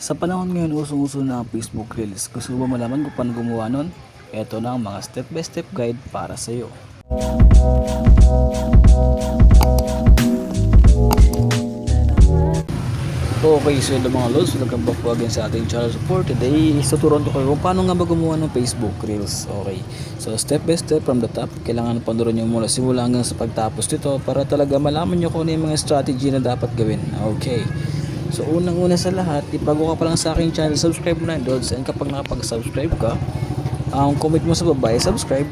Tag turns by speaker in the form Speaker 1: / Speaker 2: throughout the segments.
Speaker 1: Sa panahon ngayon, usong-uso na ang Facebook Reels. Gusto mo malaman kung paano gumawa nun? Ito na ang mga step-by-step guide para sa iyo. Okay, so yun mga lods, welcome back po again sa ating channel support. Today, isuturuan ko kayo kung paano nga ba gumawa ng Facebook Reels. Okay, so step by step from the top, kailangan panoorin nyo mula simula hanggang sa pagtapos nito para talaga malaman nyo kung ano yung mga strategy na dapat gawin. Okay, so unang-una sa lahat, ipago ka pa lang sa aking channel, subscribe mo na lods. And kapag nakapag-subscribe ka, ang comment mo sa baba subscribe.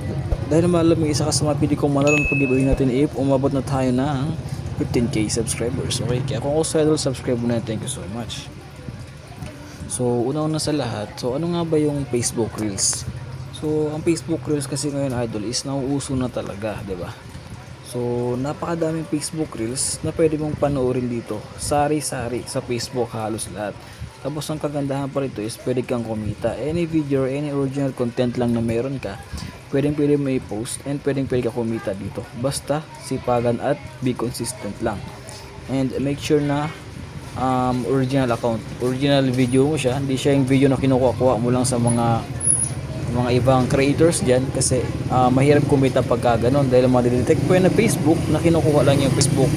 Speaker 1: Dahil malam yung isa ka sa mga pili kong manalo ng pag-giveaway natin if umabot na tayo ng 15k subscribers. Okay, kaya kung also idol, subscribe mo na. Thank you so much. So, una-una sa lahat, so ano nga ba yung Facebook Reels? So, ang Facebook Reels kasi ngayon idol is nauuso na talaga, 'di ba? So, napakadaming Facebook Reels na pwede mong panoorin dito. Sari-sari sa Facebook halos lahat. Tapos ang kagandahan pa rito is pwede kang kumita. Any video or any original content lang na meron ka, pwedeng pwede mo i-post and pwedeng pwede ka kumita dito. Basta sipagan at be consistent lang. And make sure na um, original account. Original video mo siya. Hindi siya yung video na kinukuha mo lang sa mga mga ibang creators dyan kasi ah, mahirap kumita pagka ganun dahil madidetect po yan na Facebook na kinukuha lang yung Facebook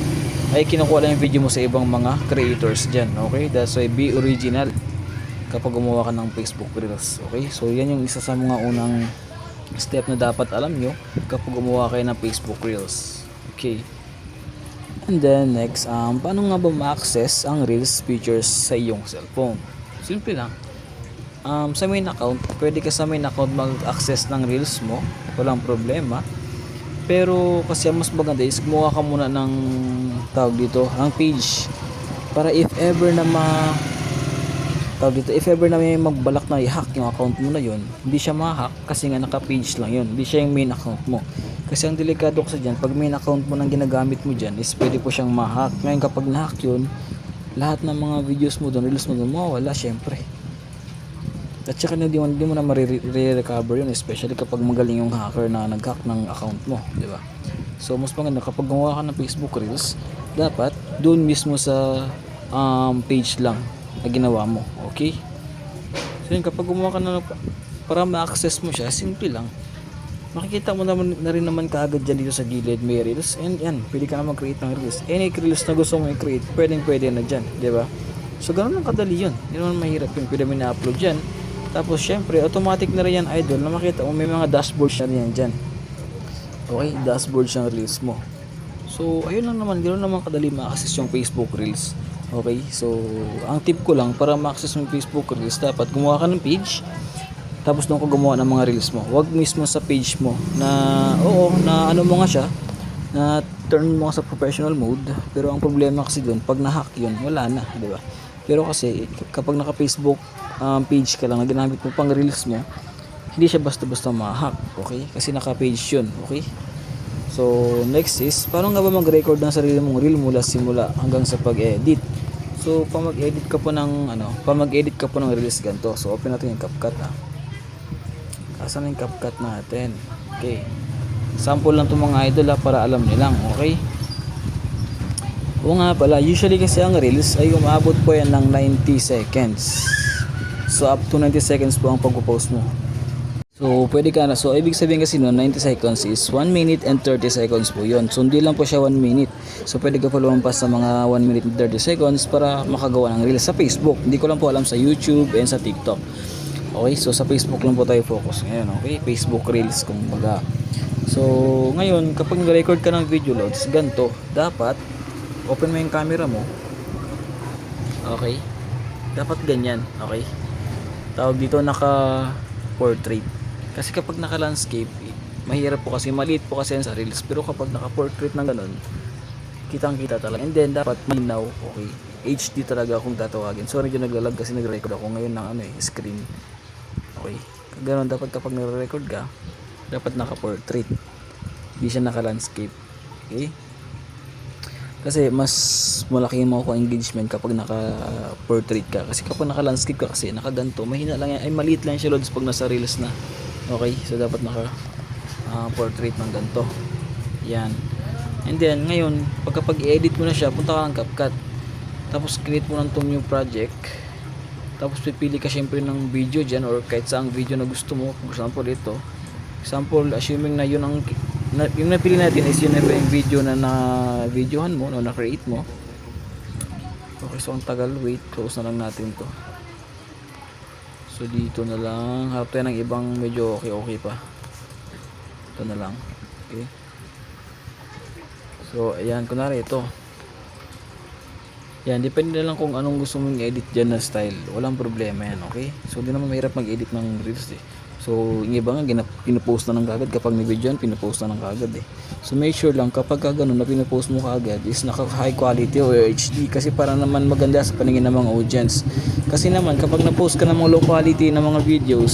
Speaker 1: ay kinukuha lang yung video mo sa ibang mga creators dyan okay? That's why be original kapag gumawa ka ng Facebook Reels okay? So yan yung isa sa mga unang step na dapat alam nyo kapag gumawa kayo ng Facebook Reels okay? And then next um, paano nga ba ma-access ang Reels features sa iyong cellphone? Simple lang um, sa main account, pwede ka sa main account mag-access ng reels mo. Walang problema. Pero kasi mas maganda is gumawa ka muna ng tawag dito, ang page. Para if ever na ma tawag dito, if ever na may magbalak na i-hack yung account mo na yun, hindi siya ma-hack kasi nga naka-page lang yun. Hindi siya yung main account mo. Kasi ang delikado kasi dyan, pag main account mo nang ginagamit mo dyan, is pwede po siyang ma-hack. Ngayon kapag na-hack yun, lahat ng mga videos mo doon, reels mo doon, mawawala syempre. At saka hindi mo, hindi mo na marirecover yun, especially kapag magaling yung hacker na nag-hack ng account mo, di ba? So, mas maganda kapag gumawa ka ng Facebook Reels, dapat doon mismo sa um, page lang na ginawa mo, okay? So, yun, kapag gumawa ka na para ma-access mo siya, simple lang. Makikita mo naman na rin naman kaagad dyan dito sa gilid may reels and yan, pwede ka na mag-create ng reels. Any reels na gusto mo i-create, pwedeng pwede na dyan, di ba? So, ganun lang kadali yun. Hindi naman mahirap yun. Pwede mo na-upload dyan. Tapos syempre, automatic na rin yan idol na makita mo may mga dashboard na rin yan dyan. Okay, dashboard siyang reels mo. So, ayun lang naman, ganoon naman kadali ma-access yung Facebook Reels. Okay, so ang tip ko lang para ma-access yung Facebook Reels, dapat gumawa ka ng page tapos doon ka gumawa ng mga reels mo. Huwag mismo sa page mo na oo, na ano mo nga siya, na turn mo sa professional mode. Pero ang problema kasi doon, pag na-hack yun, wala na, di ba? Pero kasi kapag naka-Facebook um, page ka lang na ginamit mo pang reels mo, hindi siya basta-basta ma-hack, okay? Kasi naka-page yun, okay? So, next is, paano nga ba mag-record ng sarili mong reel mula simula hanggang sa pag-edit? So, pa mag-edit ka po ng, ano, pa mag-edit ka po ng reels ganito. So, open natin yung CapCut, ah. Asan yung CapCut natin? Okay. Sample lang itong mga idol, ah, para alam nyo lang, okay? Oo nga pala, usually kasi ang reels ay umabot po yan ng 90 seconds. So up to 90 seconds po ang pagpo-post mo. So pwede ka na. So ibig sabihin kasi noon 90 seconds is 1 minute and 30 seconds po yon. So hindi lang po siya 1 minute. So pwede ka pa lumampas sa mga 1 minute and 30 seconds para makagawa ng reels sa Facebook. Hindi ko lang po alam sa YouTube and sa TikTok. Okay, so sa Facebook lang po tayo focus ngayon. Okay, Facebook Reels kung baga. So ngayon kapag nag-record ka ng video loads, ganto dapat open mo yung camera mo. Okay. Dapat ganyan, okay? Tawag dito naka portrait. Kasi kapag naka landscape, mahirap po kasi maliit po kasi sa reels. Pero kapag naka portrait ng ganun, kitang-kita talaga. And then dapat malinaw, okay? HD talaga kung tatawagin. Sorry medyo naglalag kasi nagre-record ako ngayon ng ano eh, screen. Okay. Ganun dapat kapag nagre-record ka, dapat naka portrait. Hindi siya naka landscape. Okay? Kasi mas malaki yung makukuha engagement kapag naka-portrait ka. Kasi kapag naka-landscape ka kasi, nakaganto, mahina lang yan. Ay, maliit lang siya loads pag nasa reels na. Okay? So, dapat naka-portrait ng ganto. Yan. And then, ngayon, pagkapag i-edit mo na siya, punta ka ng CapCut. Tapos, create mo ng new project. Tapos pipili ka syempre ng video dyan or kahit saang video na gusto mo. For example, ito. Example, assuming na yun ang na, yung napili natin is yun na yung video na na-videohan mo, no, na-create mo. Okay, so ang tagal. Wait, close na lang natin to. So dito na lang. Harap tayo ng ibang medyo okay-okay pa. Ito na lang. Okay. So, ayan. Kunwari ito. Yan, depende na lang kung anong gusto mong i-edit dyan na style. Walang problema yan, okay? So, di naman mahirap mag-edit ng reels eh. So, yung iba nga, pinupost na ng kagad. Kapag may video yan, pinupost na ng kagad eh. So, make sure lang, kapag ka ganun na pinupost mo kagad, is naka high quality o HD. Kasi para naman maganda sa paningin ng mga audience. Kasi naman, kapag na-post ka ng mga low quality na mga videos,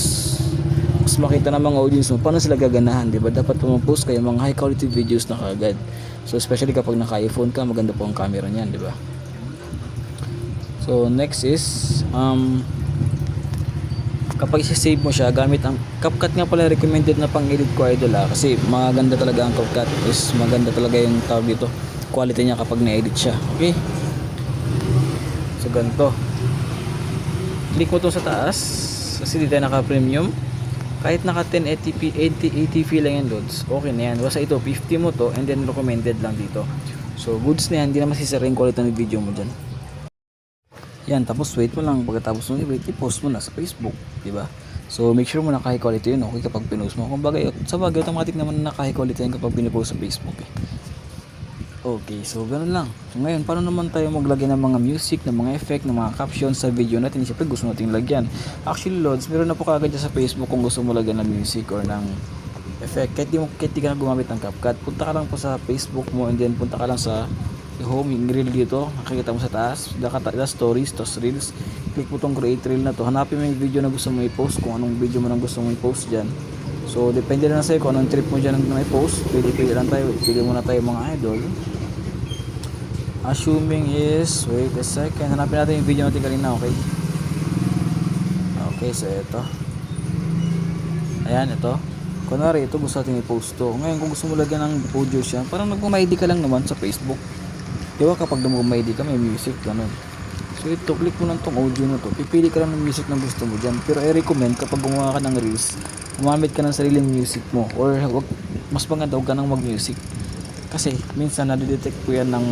Speaker 1: mas makita ng mga audience mo, paano sila gaganahan, di ba? Dapat pumapost kayo mga high quality videos na kagad. So, especially kapag naka-iPhone ka, maganda po ang camera niyan, di ba? So next is um kapag i-save mo siya gamit ang CapCut nga pala recommended na pang-edit ko idol ah. Kasi maganda talaga ang CapCut. Is maganda talaga yung tawag dito. Quality niya kapag na-edit siya. Okay? So ganito. Click mo to sa taas. Kasi di tayo naka premium kahit naka 1080p 80, 80p lang yan loads okay na yan. Basta ito 50 mo to and then recommended lang dito. So goods na yan. Hindi naman sisira yung quality ng video mo dyan yan, tapos wait mo lang pagkatapos mo i-wait, i-post mo na sa Facebook, di ba? So make sure mo na high quality yun, okay kapag pinost mo. Kung bagay, sa bagay automatic naman na high quality yun kapag pinipost sa Facebook eh. Okay, so ganun lang. So ngayon, paano naman tayo maglagay ng mga music, ng mga effect, ng mga captions sa video natin? Siyempre gusto nating lagyan. Actually, Lods, meron na po kagad sa Facebook kung gusto mo lagyan ng music or ng effect. Kahit di, mo, kahit di ka na gumamit ng CapCut, punta ka lang po sa Facebook mo and then punta ka lang sa home, yung reel dito, nakikita mo sa taas, the stories, tos reels, click mo tong create reel na to, hanapin mo yung video na gusto mo i-post, kung anong video mo nang gusto mo i-post dyan. So, depende na sa'yo kung anong trip mo dyan na i-post, pwede pili lang tayo, pili muna tayo mga idol. Assuming is, wait a second, hanapin natin yung video natin kanina, okay? Okay, so ito. Ayan, ito. Kunwari, ito gusto natin i-post to. Ngayon, kung gusto mo lagyan ng audio siya, parang nagmamaidi ka lang naman sa Facebook. Di ba kapag nagmamaidi ka, may music, ganun. So ito, click mo lang tong audio na to. Pipili ka lang ng music na gusto mo dyan. Pero I recommend kapag gumawa ka ng reels, gumamit ka ng sariling music mo. Or wag, mas maganda huwag ka nang mag-music. Kasi minsan nadidetect ko yan ng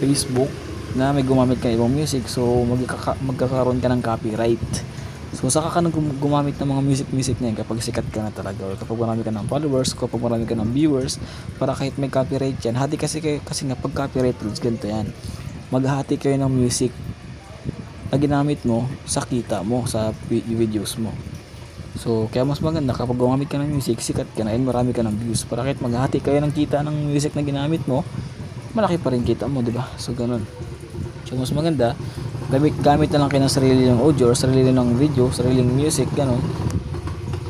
Speaker 1: Facebook na may gumamit ka ng ibang music. So magkaka- magkakaroon ka ng copyright. So saka ka nang gum- gumamit ng mga music-music na yan kapag sikat ka na talaga or kapag marami ka ng followers, kapag marami ka ng viewers para kahit may copyright yan. Hati kasi kayo, kasi nga pag copyright rules ganito yan. Maghahati kayo ng music na ginamit mo sa kita mo, sa vi- videos mo. So, kaya mas maganda kapag gumamit ka ng music, sikat ka na and marami ka ng views. Para kahit maghati kayo ng kita ng music na ginamit mo, malaki pa rin kita mo, di ba? So, ganun. So, mas maganda, gamit, gamit na lang kayo ng sarili ng audio or sarili ng video, sariling music, ganun.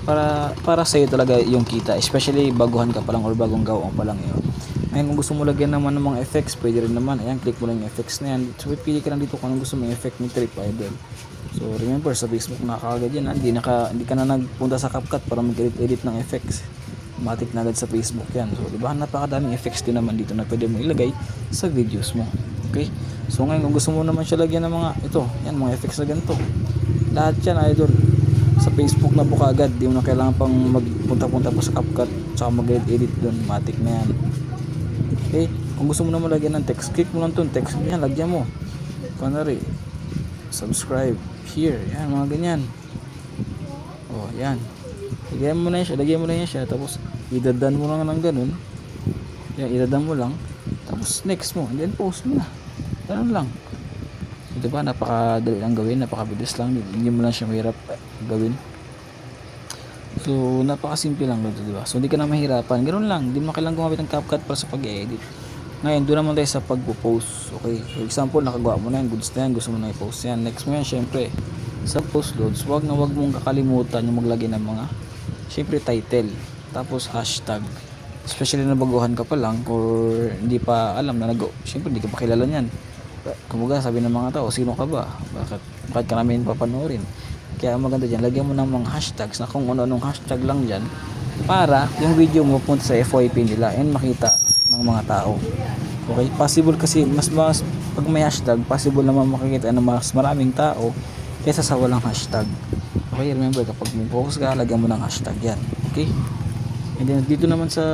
Speaker 1: Para, para sa'yo talaga yung kita. Especially baguhan ka pa lang or bagong gawang pa lang yun. Ngayon, kung gusto mo lagyan naman ng mga effects, pwede rin naman. Ayan, click mo lang yung effects na yan. So, pili ka lang dito kung gusto mo yung effect ni Trip Idol. So, remember, sa Facebook nakakagad yan. ha? Hindi, naka, hindi ka na nagpunta sa CapCut para mag-edit ng effects. Matik na agad sa Facebook yan. So, di ba? Napakadaming effects din naman dito na pwede mo ilagay sa videos mo. Okay? So, ngayon, kung gusto mo naman siya lagyan ng mga, ito, yan, mga effects na ganito. Lahat yan, idol. Sa Facebook na po kagad. Di mo na kailangan pang magpunta-punta pa sa CapCut. Tsaka mag-edit doon. Matik na yan. Okay? Kung gusto mo na malagyan ng text, click mo lang itong text. Yan, lagyan mo. Kunwari, subscribe, here, yan, mga ganyan. Oh, yan. Lagyan mo na yan siya, lagyan mo na yan siya, tapos idadan mo lang ng ganun. Yan, idadan mo lang. Tapos next mo, and then post mo na. Ganun lang. Di ba, napakadali lang gawin, napakabilis lang. Hindi mo lang siya mahirap eh, gawin. So, napakasimple lang dito, di ba? So, hindi ka na mahirapan. Ganun lang. Hindi mo kailangan gumamit ng CapCut para sa pag-edit. Ngayon, doon naman tayo sa pagpo-post. Okay? For example, nakagawa mo na yan, goods na yan, gusto mo na i-post yan. Next mo yan, syempre, sa post loads, wag na wag mong kakalimutan yung maglagay ng mga, syempre, title. Tapos, hashtag. Especially na baguhan ka pa lang or hindi pa alam na nag Syempre, hindi ka pa kilala niyan. Kumbaga, sabi ng mga tao, sino ka ba? Bakit, bakit ka namin papanoorin? Kaya maganda dyan, lagyan mo ng mga hashtags na kung ano-anong hashtag lang dyan para yung video mo punta sa FYP nila and makita ng mga tao. Okay, possible kasi mas mas pag may hashtag, possible naman makikita ng mas maraming tao kaysa sa walang hashtag. Okay, remember kapag may focus ka, lagyan mo ng hashtag yan. Okay? And then dito naman sa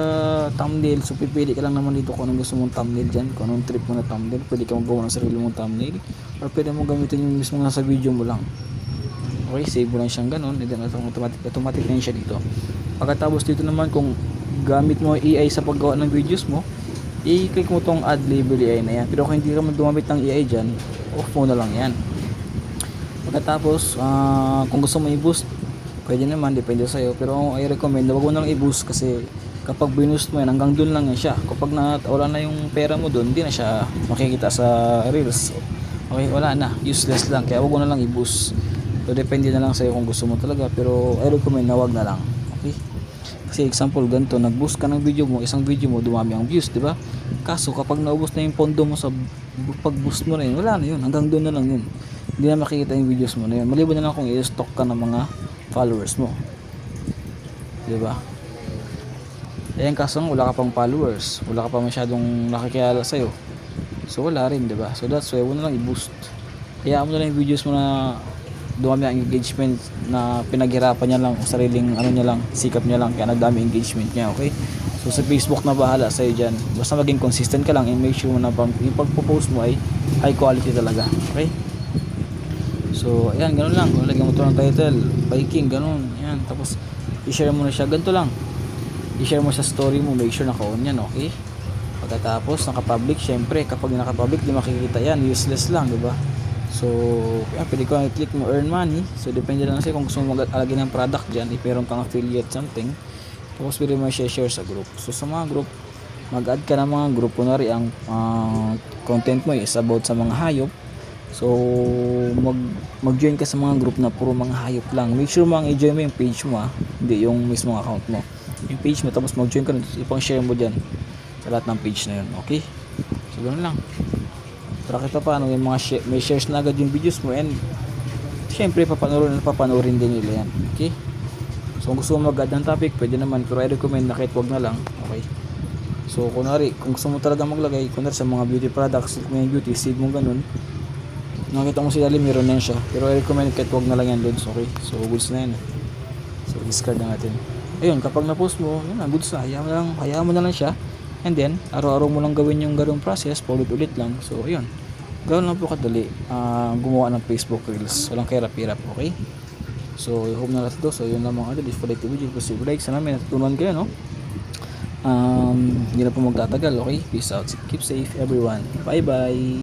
Speaker 1: thumbnail, so pipili ka lang naman dito kung anong gusto mong thumbnail dyan, kung anong trip mo na thumbnail, pwede ka magawa ng sarili mong thumbnail, or pwede mo gamitin yung mismo nasa video mo lang. Okay, save mo lang siyang ganun, and then automatic, automatic na siya dito. Pagkatapos dito naman kung gamit mo AI sa paggawa ng videos mo, i-click mo tong add label AI na yan. Pero kung hindi ka gumamit ng AI dyan, off mo na lang yan. Pagkatapos, ah, kung gusto mo i-boost, pwede naman, depende sa'yo. Pero I recommend, wag mo na lang i-boost kasi kapag binoost mo yan, hanggang dun lang yan siya. Kapag na, wala na yung pera mo dun, hindi na siya makikita sa Reels. Okay, wala na. Useless lang. Kaya wag mo na lang i-boost. So, depende na lang sa'yo kung gusto mo talaga. Pero I recommend na wag na lang. Okay? Kasi example, ganito, nag-boost ka ng video mo, isang video mo, dumami ang views, di ba? Kaso kapag naubos na yung pondo mo sa pag-boost mo na yun, wala na yun. Hanggang doon na lang yun. Hindi na makikita yung videos mo na yun. Maliban na lang kung i-stock ka ng mga followers mo. Di ba? Ayan kaso wala ka pang followers. Wala ka pa masyadong nakikilala sa'yo. So wala rin, di ba? So that's why, na lang i-boost. Kaya mo na lang yung videos mo na dumami ang engagement na pinaghirapan niya lang sariling ano niya lang sikap niya lang kaya nagdami engagement niya okay so sa Facebook na bahala sa iyo diyan basta maging consistent ka lang and make sure mo na pag, yung pagpo-post mo ay high quality talaga okay so ayan ganun lang. Lagyan mo to ng title. Biking ganun. Ayan tapos i-share mo na siya. Ganito lang. I-share mo sa story mo. Make sure naka-on yan okay? Pagkatapos naka-public syempre kapag naka-public di makikita yan. Useless lang di ba? So, yan, pwede ko i-click mo earn money. So, depende lang kasi kung gusto mo mag-alagay ng product dyan, if meron kang affiliate something, tapos pwede mo share sa group. So, sa mga group, mag-add ka ng mga group. Kunwari, ang ah, content mo is about sa mga hayop. So, mag, mag-join ka sa mga group na puro mga hayop lang. Make sure ang i-join mo yung page mo ah, hindi yung mismong account mo. Yung page mo, tapos mag-join ka, ipang-share mo dyan sa lahat ng page na yun. Okay? So, ganun lang para kita paano yung mga share, may shares na agad yung videos mo and syempre papanoorin papanoorin din nila yan okay so kung gusto mo mag-add ng topic pwede naman pero I recommend na kahit wag na lang okay so kunwari kung gusto mo talaga maglagay kunwari sa mga beauty products may beauty save mo ganun nakita mo si Ali meron na siya pero I recommend kahit wag na lang yan doon okay so goods na yan so discard na natin ayun kapag na-post mo yun na goods na hayaan mo na lang, hayaan mo na lang siya And then, araw-araw mo lang gawin yung ganung process, paulit-ulit lang. So, ayun. Gawin lang po kadali. ah, gumawa ng Facebook Reels. Walang kahirap-hirap, okay? So, I hope na lahat ito. So, yun lang mga idol. If you like the video, please like. Sana may natutunan kayo, no? Um, hindi na po magtatagal, okay? Peace out. Keep safe, everyone. Bye-bye.